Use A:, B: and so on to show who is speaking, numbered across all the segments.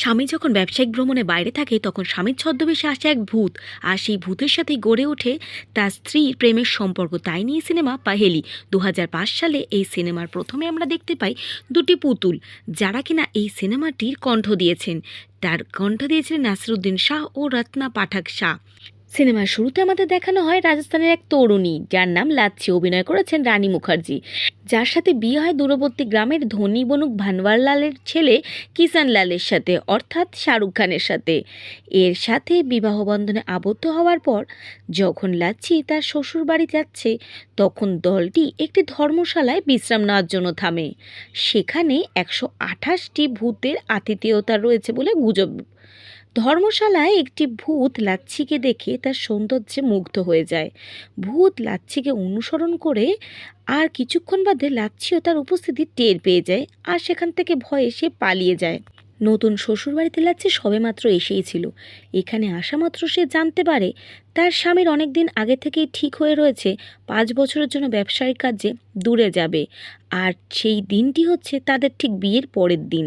A: স্বামী যখন ব্যবসায়িক ভ্রমণে বাইরে থাকে, তখন স্বামীর ছদ্মবেশে আসে এক ভূত। আর সেই ভূতের সাথে গড়ে ওঠে তার স্ত্রীর প্রেমের সম্পর্ক। তাই নিয়ে সিনেমা পাহেলি। দু হাজার পাঁচ সালে এই সিনেমার প্রথমে আমরা দেখতে পাই দুটি পুতুল, যারা কিনা এই সিনেমাটির কণ্ঠ দিয়েছেন। তার কণ্ঠ দিয়েছিলেন নাসিরুদ্দিন শাহ ও রত্না পাঠক শাহ। সিনেমার শুরুতে আমাদের দেখানো হয় রাজস্থানের এক তরুণী, যার নাম লাচ্ছি। অভিনয় করেছেন রানী মুখার্জি। যার সাথে বিয়ে হয় দূরবর্তী গ্রামের ধনী বনুক ভানওয়ারলালের ছেলে কিষান লালের সাথে, অর্থাৎ শাহরুখ খানের সাথে। এর সাথে বিবাহ বন্ধনে আবদ্ধ হওয়ার পর যখন লাচ্ছি তার শ্বশুর বাড়ি যাচ্ছে, তখন দলটি একটি ধর্মশালায় বিশ্রাম নেওয়ার জন্য থামে। সেখানে একশো আঠাশটি ভূতের আতিথেয়তা রয়েছে বলে গুজব ধর্মশালায় একটি ভূত লাচ্ছিকে দেখে তার সৌন্দর্যে মুগ্ধ হয়ে যায়। ভূত লাচ্ছিকে অনুসরণ করে আর কিছুক্ষণ বাদে লাচ্ছিও তার উপস্থিতি টের পেয়ে যায় আর সেখান থেকে ভয়ে সে পালিয়ে যায়। নতুন শ্বশুরবাড়িতে লাচ্ছি সবেমাত্র এসেই ছিল। এখানে আসা মাত্র সে জানতে পারে তার স্বামীর অনেক দিন আগে থেকেই ঠিক হয়ে রয়েছে, পাঁচ বছরের জন্য ব্যবসায়িক কাজে দূরে যাবে আর সেই দিনটি হচ্ছে তাদের ঠিক বিয়ের পরের দিন।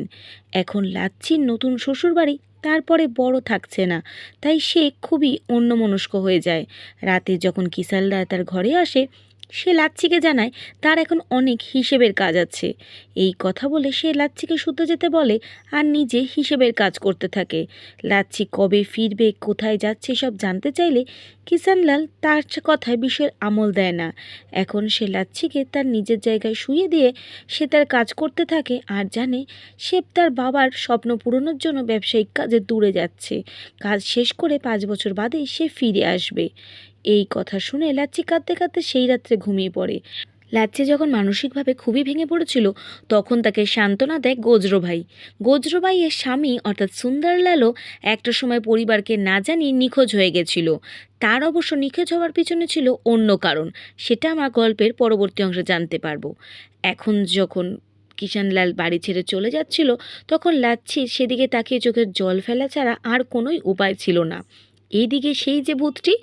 A: এখন লাচ্ছির নতুন শ্বশুরবাড়ি তারপরে বড় থাকছে না। তাই সে খুবই অন্যমনস্ক হয়ে যায়। রাতে যখন কিসালদা তার ঘরে আসে সে লাচ্ছিকে জানায়, তার এখন অনেক হিসেবের কাজ আছে। এই কথা বলে সে লাচ্ছিকে শুতে যেতে বলে আর নিজে হিসেবের কাজ করতে থাকে। লাচ্ছি কবে ফিরবে, কোথায় যাচ্ছে সব জানতে চাইলে কিষানলাল তার কথায় বিষয়ের আমল দেয় না। এখন সে লাচ্ছিকে তার নিজের জায়গায় শুয়ে দিয়ে সে তার কাজ করতে থাকে আর জানে সে তার বাবার স্বপ্ন পূরণের জন্য ব্যবসায়িক কাজে দূরে যাচ্ছে। কাজ শেষ করে পাঁচ বছর বাদেই সে ফিরে আসবে। এই কথা শুনে লাচ্ছি কাঁদতে কাঁদতে সেই রাত্রে ঘুমিয়ে পড়ে। লাচ্ছি যখন মানসিকভাবে খুবই ভেঙে পড়েছিল, তখন তাকে সান্ত্বনা দেয় গোজরো ভাই। গোজরো স্বামী, অর্থাৎ সুন্দরলালও, একটা সময় পরিবারকে না জানিয়ে নিখোঁজ হয়ে গেছিল। তার অবশ্য নিখোঁজ হওয়ার পিছনে ছিল অন্য কারণ, সেটা আমার গল্পের পরবর্তী অংশে জানতে পারব। এখন যখন কিষানলাল বাড়ি ছেড়ে চলে যাচ্ছিল, তখন লাচ্ছি সেদিকে তাকিয়ে চোখের জল ফেলা ছাড়া আর কোনোই উপায় ছিল না। এইদিকে সেই যে ভূতটি,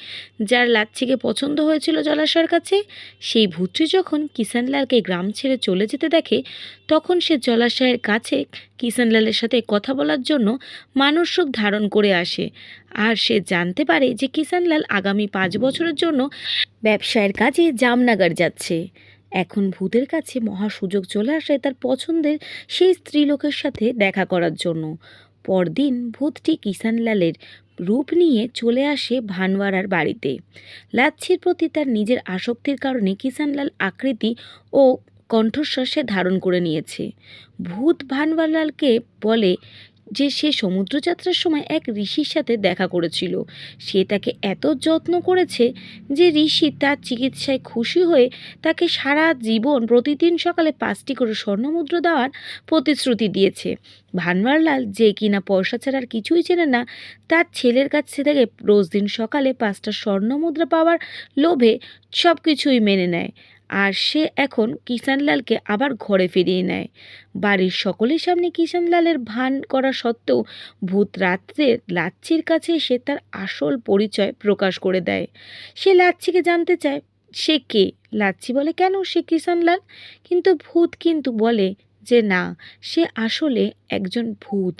A: যার লাচ্ছিকে পছন্দ হয়েছিল জলাশয়ের কাছে, সেই ভূতটি যখন কিষানলালকে গ্রাম ছেড়ে চলে যেতে দেখে, তখন সে জলাশয়ের কাছে কিষানলালের সাথে কথা বলার জন্য মানুষ ধারণ করে আসে। আর সে জানতে পারে যে কিষানলাল আগামী পাঁচ বছরের জন্য ব্যবসায়ের কাজে জামনগর যাচ্ছে। এখন ভূতের কাছে মহা সুযোগ চলে আসে তার পছন্দের সেই স্ত্রীলোকের সাথে দেখা করার জন্য। পরদিন ভূতটি কিষানলালের রূপ নিয়ে চলে আসে ভানওয়ারার বাড়িতে। লাচ্ছির প্রতি তার নিজের আসক্তির কারণে কিষানলাল আকৃতি ও কণ্ঠস্বর সে ধারণ করে নিয়েছে। ভূত ভানওয়ারলালকে বলে যে সে সমুদ্রযাত্রার সময় এক ঋষির সাথে দেখা করেছিল। সে তাকে এত যত্ন করেছে যে ঋষি তার চিকিৎসায় খুশি হয়ে তাকে সারা জীবন প্রতিদিন সকালে পাঁচটি করে স্বর্ণমুদ্রা দেওয়ার প্রতিশ্রুতি দিয়েছে। ভানওয়ারলাল যে কিনা পয়সা ছাড়া আর কিছুই চেনে না, তার ছেলের কাছে থেকে রোজ দিন সকালে পাঁচটা স্বর্ণমুদ্রা পাওয়ার লোভে সব কিছুই মেনে নেয়। আর সে এখন কিষানলালকে আবার ঘরে ফিরিয়ে নেয়। বাড়ির সকলের সামনে কিষানলালের ভান করা সত্ত্বেও ভূত রাত্রে লাচ্ছির কাছে এসে তার আসল পরিচয় প্রকাশ করে দেয়। সে লাচ্ছিকে জানতে চায়, সে কে? লাচ্ছি বলে, কেন সে কিষানলাল? কিন্তু ভূত কিন্তু বলে যে, না, সে আসলে একজন ভূত।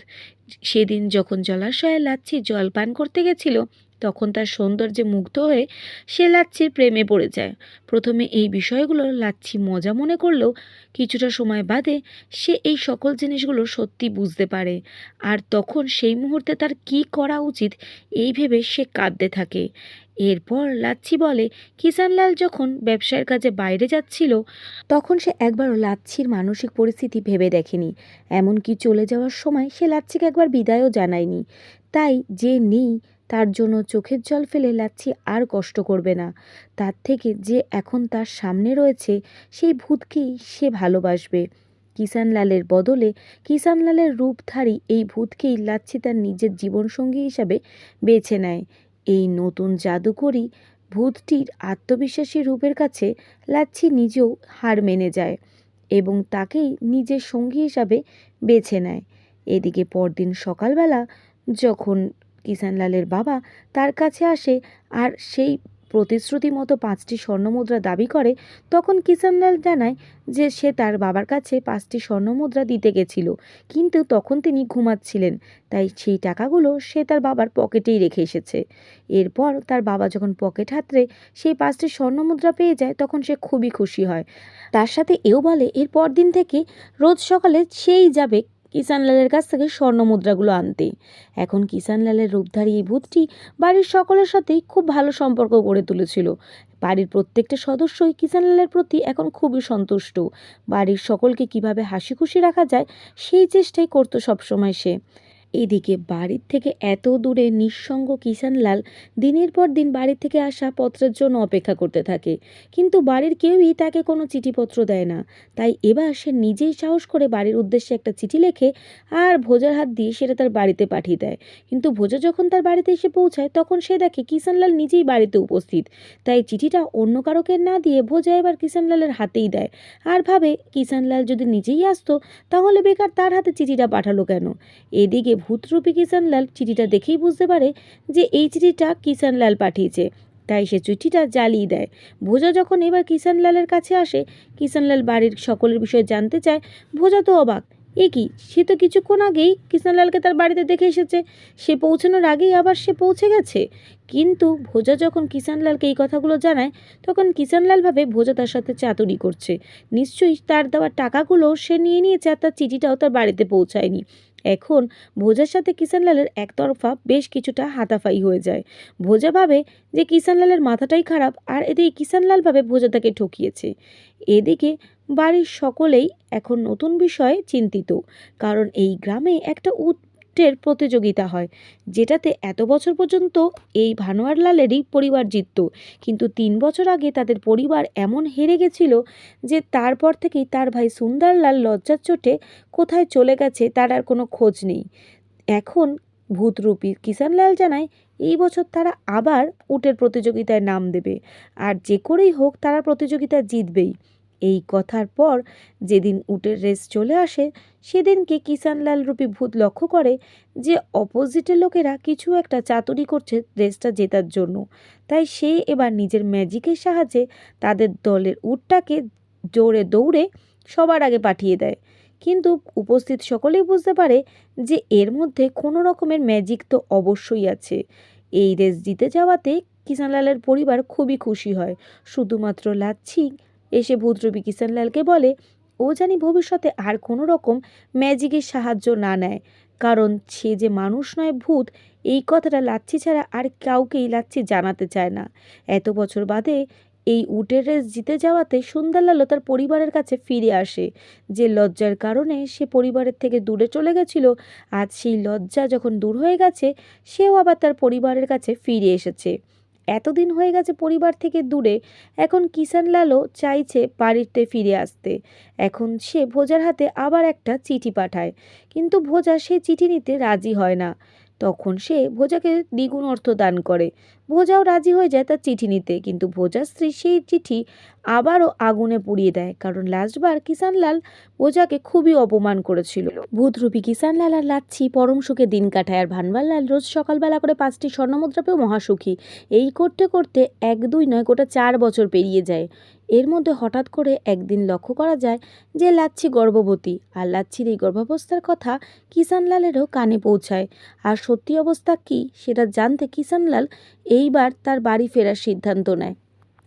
A: সেদিন যখন জলাশয়ে লাচ্ছি জল পান করতে গেছিল তখন তার সৌন্দর্যে মুগ্ধ হয়ে সে লাচ্ছির প্রেমে পড়ে যায়। প্রথমে এই বিষয়গুলো লাচ্ছি মজা মনে করলেও কিছুটা সময় বাদে সে এই সকল জিনিসগুলো সত্যি বুঝতে পারে। আর তখন সেই মুহূর্তে তার কি করা উচিত এই ভেবে সে কাঁদতে থাকে। এরপর লাচ্ছি বলে, কিষানলাল যখন ব্যবসার কাজে বাইরে যাচ্ছিল, তখন সে একবারও লাচ্ছির মানসিক পরিস্থিতি ভেবে দেখেনি। এমনকি চলে যাওয়ার সময় সে লাচ্ছিকে একবার বিদায়ও জানায়নি। তাই যে নেই তার জন্য চোখের জল ফেলে লাচ্ছি আর কষ্ট করবে না। তার থেকে যে এখন তার সামনে রয়েছে, সেই ভূতকেই সে ভালোবাসবে। কিষানলালের বদলে কিষানলালের রূপধারী এই ভূতকেই লাচ্ছি তার নিজের জীবনসঙ্গী হিসাবে বেছে নেয়। এই নতুন জাদুকরি ভূতটির আত্মবিশ্বাসী রূপের কাছে লাচ্ছি নিজেও হার মেনে যায় এবং তাকেই নিজের সঙ্গী হিসাবে বেছে নেয়। এদিকে পরদিন সকালবেলা যখন কিষানলালের বাবা তার কাছে আসে আর সেই প্রতিশ্রুতি মতো পাঁচটি স্বর্ণমুদ্রা দাবি করে। তখন কিষানলাল জানায় যে সে তার বাবার কাছে পাঁচটি স্বর্ণমুদ্রা দিতে গেছিল, কিন্তু তখন তিনি ঘুমাচ্ছিলেন, তাই সেই টাকাগুলো সে তার বাবার পকেটেই রেখে এসেছে। এরপর তার বাবা যখন পকেট হাতড়ে সেই পাঁচটি স্বর্ণমুদ্রা পেয়ে যায়, তখন সে খুবই খুশি হয়। তার সাথে এও বলে, এর পরদিন থেকে রোজ সকালে সেই যাবে কিষানলালের কাছ থেকে স্বর্ণ মুদ্রাগুলো আনতে। এখন কিষানলালের রূপধারী এই ভূতটি বাড়ির সকলের সাথেই খুব ভালো সম্পর্ক গড়ে তুলেছিল। বাড়ির প্রত্যেকটা সদস্যই কিষানলালের প্রতি এখন খুবই সন্তুষ্ট। বাড়ির সকলকে কীভাবে হাসি খুশি রাখা যায়, সেই চেষ্টাই করতো সবসময় সে। এদিকে বাড়ির থেকে এত দূরে নিঃসঙ্গ কিষানলাল দিনের পর দিন বাড়ি থেকে আসা পত্রের জন্য অপেক্ষা করতে থাকে। কিন্তু বাড়ির কেউই তাকে কোনো চিঠিপত্র দেয় না। তাই এবার সে নিজেই সাহস করে বাড়ির উদ্দেশ্যে একটা চিঠি লেখে আর ভোজার হাত দিয়ে সেটা তার বাড়িতে পাঠিয়ে দেয়। কিন্তু ভোজা যখন তার বাড়িতে এসে পৌঁছায়, তখন সে দেখে কিষানলাল নিজেই বাড়িতে উপস্থিত। তাই চিঠিটা অন্য কারোকে না দিয়ে ভোজা এবার কিষানলালের হাতেই দেয়। আর ভাবে কিষানলাল যদি নিজেই আসতো, তাহলে বেকার তার হাতে চিঠিটা পাঠালো কেন? এদিকে ভূতরূপী কিষানলাল চিঠিটা দেখেই বুঝতে পারে যে এই চিঠিটা কিষানলাল পাঠিয়েছে। তাই সে চিঠিটা জ্বালিয়ে দেয়। ভোজা যখন এবার কিষানলালের কাছে আসে কিষানলাল বাড়ির সকলের বিষয়ে জানতে চায়, ভোজা তো অবাক। এ কি? সে তো কিছুক্ষণ আগেই কিষানলালকে তার বাড়িতে দেখে এসেছে। সে পৌঁছানোর আগেই আবার সে পৌঁছে গেছে। কিন্তু ভোজা যখন কিষানলালকে এই কথাগুলো জানায়, তখন কিষানলাল ভাবে ভোজা তার সাথে চাতুরি করছে। নিশ্চয়ই তার দেওয়া টাকাগুলো সে নিয়ে নিয়েছে আর তার চিঠিটাও তার বাড়িতে পৌঁছায়নি। এখন ভোজার সাথে কিষানলালের একতরফা বেশ কিছুটা হাতাফাই হয়ে যায়। ভোজা ভাবে যে কিষানলালের মাথাটাই খারাপ, আর এদিকে কিষানলাল ভাবে ভোজা তাকে ঠকিয়েছে। এদিকে বাড়ির সকলেই এখন নতুন বিষয়ে চিন্তিত, কারণ এই গ্রামে একটা উটের প্রতিযোগিতা হয়, যেটাতে এত বছর পর্যন্ত এই ভানোয়ার লালেরই পরিবার জিতত। কিন্তু তিন বছর আগে তাদের পরিবার এমন হেরে গেছিল যে তারপর থেকেই তার ভাই সুন্দরলাল লজ্জার চোটে কোথায় চলে গেছে তার আর কোনো খোঁজ নেই। এখন ভূতরূপী কিষানলাল জানায়, এই বছর তারা আবার উটের প্রতিযোগিতায় নাম দেবে। আর যে করেই হোক তারা প্রতিযোগিতা জিতবেই। এই কথার পর যেদিন উটের রেস চলে আসে, সেদিনকে কিষানলাল রূপী ভূত লক্ষ্য করে যে অপোজিটের লোকেরা কিছু একটা চাতুরি করছে রেসটা জেতার জন্য। তাই সে এবার নিজের ম্যাজিকের সাহায্যে তাদের দলের উটটাকে জোরে দৌড়ে সবার আগে পাঠিয়ে দেয়। কিন্তু উপস্থিত সকলেই বুঝতে পারে যে এর মধ্যে কোনো রকমের ম্যাজিক তো অবশ্যই আছে। এই রেস জিতে যাওয়াতে কিষানলালের পরিবার খুবই খুশি হয়। শুধুমাত্র লাচ্ছি এসে ভূতরূপী কিষানলালকে বলে, ও জানি ভবিষ্যতে আর কোনো রকম ম্যাজিকের সাহায্য না নেয়। কারণ সে যে মানুষ নয় ভূত, এই কথাটা লাচ্ছি ছাড়া আর কাউকেই লাচ্ছি জানাতে চায় না। এত বছর বাদে এই উটের রেস জিতে যাওয়াতে সুন্দরলালও তার পরিবারের কাছে ফিরে আসে। যে লজ্জার কারণে সে পরিবারের থেকে দূরে চলে গেছিল, আজ সেই লজ্জা যখন দূর হয়ে গেছে, সেও আবার তার পরিবারের কাছে ফিরে এসেছে। এতদিন হয়ে গেছে পরিবার থেকে দূরে, এখন কিষানলালও চাইছে বাড়িতে ফিরে আসতে। এখন সে ভোজার হাতে আবার একটা চিঠি পাঠায়, কিন্তু ভোজা সে চিঠি নিতে রাজি হয় না। তখন সে ভোজাকে দ্বিগুণ অর্থ দান করে ভোজাও রাজি হয়ে যায় তার চিঠি নিতে। কিন্তু ভোজার স্ত্রী সেই চিঠি আবারও আগুনে পুড়িয়ে দেয়। কারণ লাস্টবার কিষানলাল ভোজাকে খুবই অপমান করেছিল। ভূতরূপী কিষানলাল আর লাচ্ছি পরম সুখে দিন কাটায়। আর ভানবারলাল রোজ সকালবেলা করে পাঁচটি স্বর্ণমুদ্রা পেয়েও মহাসুখী। এই করতে করতে এক দুই নয়, গোটা চার বছর পেরিয়ে যায়। এর মধ্যে হঠাৎ করে একদিন লক্ষ্য করা যায় যে লাচ্ছি গর্ভবতী। আর লাচ্ছির এই গর্ভাবস্থার কথা কিষানলালেরও কানে পৌঁছায়। আর সত্যি অবস্থা কী সেটা জানতে কিষানলাল এইবার তার বাড়ি ফেরার সিদ্ধান্ত নেয়।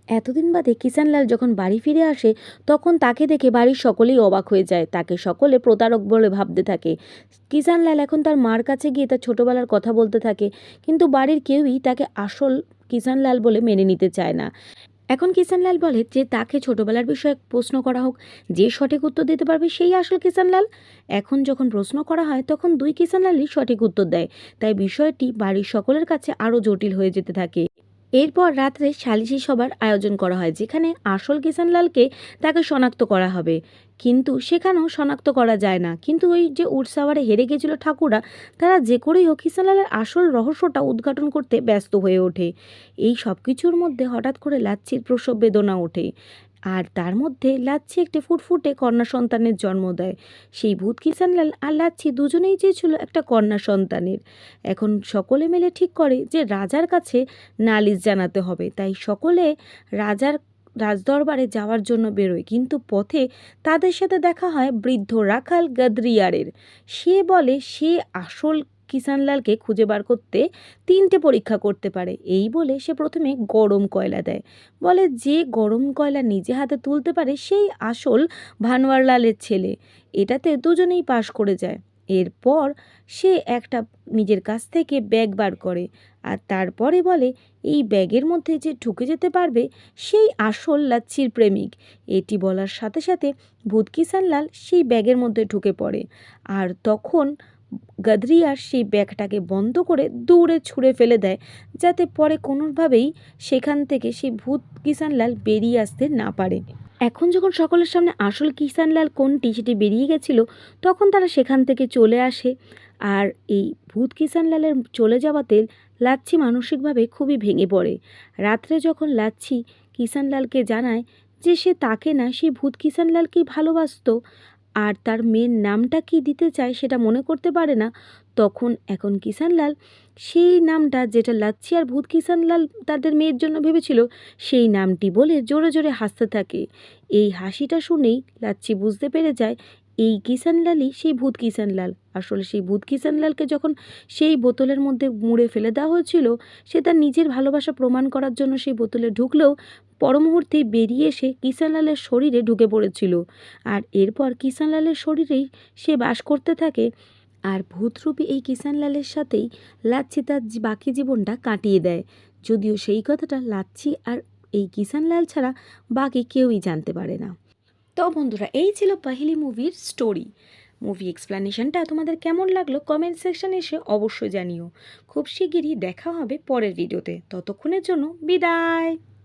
A: এতদিন বাদে কিষানলাল যখন বাড়ি ফিরে আসে, তখন তাকে দেখে বাড়ির সকলেই অবাক হয়ে যায়। তাকে সকলে প্রতারক বলে ভাবতে থাকে। কিষানলাল এখন তার মার কাছে গিয়ে তার ছোটোবেলার কথা বলতে থাকে, কিন্তু বাড়ির কেউই তাকে আসল কিষানলাল বলে মেনে নিতে চায় না। এখন কিষানলাল বলে যে তাকে ছোটবেলার বিষয়ে প্রশ্ন করা হোক, যে সঠিক উত্তর দিতে পারবে সেই আসল কিষানলাল। এখন যখন প্রশ্ন করা হয়, তখন দুই কিষানলালই সঠিক উত্তর দেয়। তাই বিষয়টি বাড়ির সকলের কাছে আরও জটিল হয়ে যেতে থাকে। এরপর রাত্রে সালিশি সভার আয়োজন করা হয়, যেখানে আসল কিষানলালকে তাকে শনাক্ত করা হবে। কিন্তু সেখানেও শনাক্ত করা যায় না। কিন্তু ওই যে উটসাওয়ারে হেরে গেছিল ঠাকুরা তারা যে করেই হোক কিষানলালের আসল রহস্যটা উদ্ঘাটন করতে ব্যস্ত হয়ে ওঠে। এই সব কিছুর মধ্যে হঠাৎ করে লাচ্ছির প্রসব বেদনা ওঠে। আর তার মধ্যে লাচ্ছি একটি ফুটফুটে কন্যা সন্তানের জন্ম দেয়। সেই ভূত কিষানলাল আর লাচ্ছি দুজনেই চেয়েছিল একটা কন্যা সন্তানের। এখন সকলে মিলে ঠিক করে যে রাজার কাছে নালিশ জানাতে হবে। তাই সকলে রাজার রাজদরবারে যাওয়ার জন্য বেরোয়। কিন্তু পথে তাদের সাথে দেখা হয় বৃদ্ধ রাখাল গদরিয়ারের। সে বলে, সে আসল কিষানলালকে খুঁজে বার করতে তিনটে পরীক্ষা করতে পারে। এই বলে সে প্রথমে গরম কয়লা দেয়। বলে যে গরম কয়লা নিজে হাতে তুলতে পারে সেই আসল ভানোয়ারলালের ছেলে। এটাতে দুজনেই পাশ করে যায়। এরপর সে একটা নিজের কাছ থেকে ব্যাগ বার করে আর তারপরে বলে, এই ব্যাগের মধ্যে যে ঢুকে যেতে পারবে সেই আসল লাচ্ছির প্রেমিক। এটি বলার সাথে সাথে ভূত কিষানলাল সেই ব্যাগের মধ্যে ঢুকে পড়ে। আর তখন গদরিয়ার সেই ব্যাগটাকে বন্ধ করে দূরে ছুঁড়ে ফেলে দেয়, যাতে পরে কোনোভাবেই সেখান থেকে সেই ভূত কিষানলাল বেরিয়ে আসতে না পারে। এখন যখন সকলের সামনে আসল কিষানলাল কোনটি সেটি বেরিয়ে গেছিল, তখন তারা সেখান থেকে চলে আসে। আর এই ভূত কিষানলালের চলে যাওয়াতে লাচ্ছি মানসিকভাবে খুবই ভেঙে পড়ে। রাত্রে যখন লাচ্ছি কিষানলালকে জানায় যে সে তাকে না সেই ভূত কিষানলালকেই ভালোবাসতো আর তার মেয়ের নামটা কি দিতে চায় সেটা মনে করতে পারে না। তখন এখন কিষানলাল সেই নামটা যেটা লাচ্ছি আর ভূত কিষানলাল তাদের মেয়ের জন্য ভেবেছিল, সেই নামটি বলে জোরে জোরে হাসতে থাকে। এই হাসিটা শুনেই লাচ্ছি বুঝতে পেরে যায় এই কিষানলালই সেই ভূত কিষানলাল। আসলে সেই ভূত কিষানলালকে যখন সেই বোতলের মধ্যে মুড়ে ফেলে দেওয়া হয়েছিল, সে তার নিজের ভালোবাসা প্রমাণ করার জন্য সেই বোতলে ঢুকলেও পর মুহূর্তেই বেরিয়ে এসে কিষানলালের শরীরে ঢুকে পড়েছিল। আর এরপর কিষানলালের শরীরেই সে বাস করতে থাকে আর ভূতরূপী এই কিষানলালের সাথেই লাচ্ছি তার বাকি জীবনটা কাটিয়ে দেয়। যদিও সেই কথাটা লাচ্ছি আর এই কিষানলাল ছাড়া বাকি কেউই জানতে পারে না। তো বন্ধুরা, এই ছিল পাহিলি মুভির স্টোরি মুভি এক্সপ্লানেশনটা তোমাদের কেমন লাগল কমেন্ট সেকশানে এসে অবশ্যই জানিও। খুব শিগগিরই দেখা হবে পরের ভিডিওতে ততক্ষণের জন্য বিদায়!